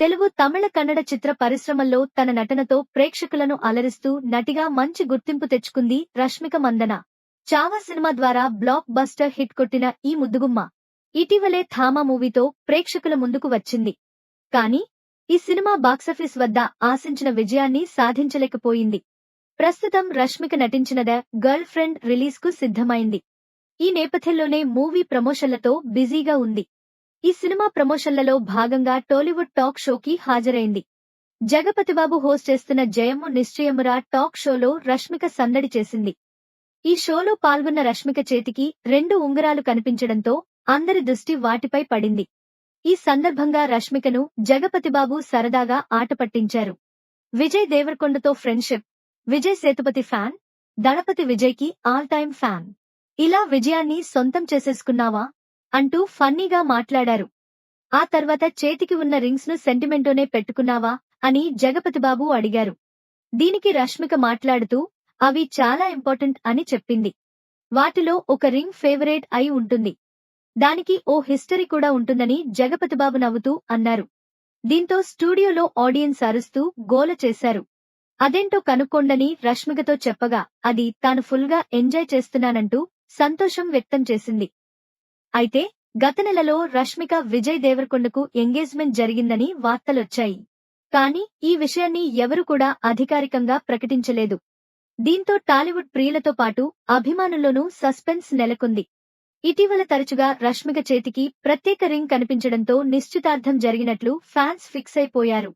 తెలుగు తమిళ కన్నడ చిత్ర పరిశ్రమల్లో తన నటనతో ప్రేక్షకులను అలరిస్తూ నటిగా మంచి గుర్తింపు తెచ్చుకుంది రష్మిక మందన. చావా సినిమా ద్వారా బ్లాక్ బస్టర్ హిట్ కొట్టిన ఈ ముద్దుగుమ్మ ఇటీవలే థామా మూవీతో ప్రేక్షకుల ముందుకు వచ్చింది. కానీ ఈ సినిమా బాక్సాఫీస్ వద్ద ఆశించిన విజయాన్ని సాధించలేకపోయింది. ప్రస్తుతం రష్మిక నటించిన ద గర్ల్ ఫ్రెండ్ రిలీజ్కు సిద్ధమైంది. ఈ నేపథ్యంలోనే మూవీ ప్రమోషన్లతో బిజీగా ఉంది. ఈ సినిమా ప్రమోషన్లలో భాగంగా టాలీవుడ్ టాక్ షోకి హాజరైంది. జగపతిబాబు హోస్ట్ చేస్తున్న జయము నిశ్చయమురా టాక్ షోలో రష్మిక సందడి చేసింది. ఈ షోలో పాల్గొన్న రష్మిక చేతికి రెండు ఉంగరాలు కనిపించడంతో అందరి దృష్టి వాటిపై పడింది. ఈ సందర్భంగా రష్మికను జగపతిబాబు సరదాగా ఆట పట్టించారు. విజయ్ దేవరకొండతో ఫ్రెండ్షిప్. విజయ్ సేతుపతి ఫ్యాన్. దళపతి విజయ్కి ఆల్ టైమ్ ఫ్యాన్. ఇలా విజయాన్ని సొంతం చేసేసుకున్నావా? అంటూ ఫన్నీగా మాట్లాడారు. ఆ తర్వాత చేతికి ఉన్న రింగ్స్ను సెంటిమెంటోనే పెట్టుకున్నావా? అని జగపతిబాబు అడిగారు. దీనికి రష్మిక మాట్లాడుతూ అవి చాలా ఇంపార్టెంట్ అని చెప్పింది. వాటిలో ఒక రింగ్ ఫేవరేట్ అయి ఉంటుంది. దానికి ఓ హిస్టరీ కూడా ఉంటుందని జగపతిబాబు నవ్వుతూ అన్నారు. దీంతో స్టూడియోలో ఆడియన్స్ అరుస్తూ గోల చేశారు. అదేంటో కనుక్కోండని రష్మికతో చెప్పగా అది తాను ఫుల్గా ఎంజాయ్ చేస్తున్నానంటూ సంతోషం వ్యక్తం చేసింది. అయితే గత నెలలో రష్మిక విజయ్ దేవరకొండకు ఎంగేజ్మెంట్ జరిగిందని వార్తలొచ్చాయి. కానీ ఈ విషయాన్ని ఎవరు కూడా అధికారికంగా ప్రకటించలేదు. దీంతో టాలీవుడ్ ప్రియులతో పాటు అభిమానుల్లోనూ సస్పెన్స్ నెలకొంది. ఇటీవల తరచుగా రష్మిక చేతికి ప్రత్యేక రింగ్ కనిపించడంతో నిశ్చితార్థం జరిగినట్లు ఫ్యాన్స్ ఫిక్స్ అయిపోయారు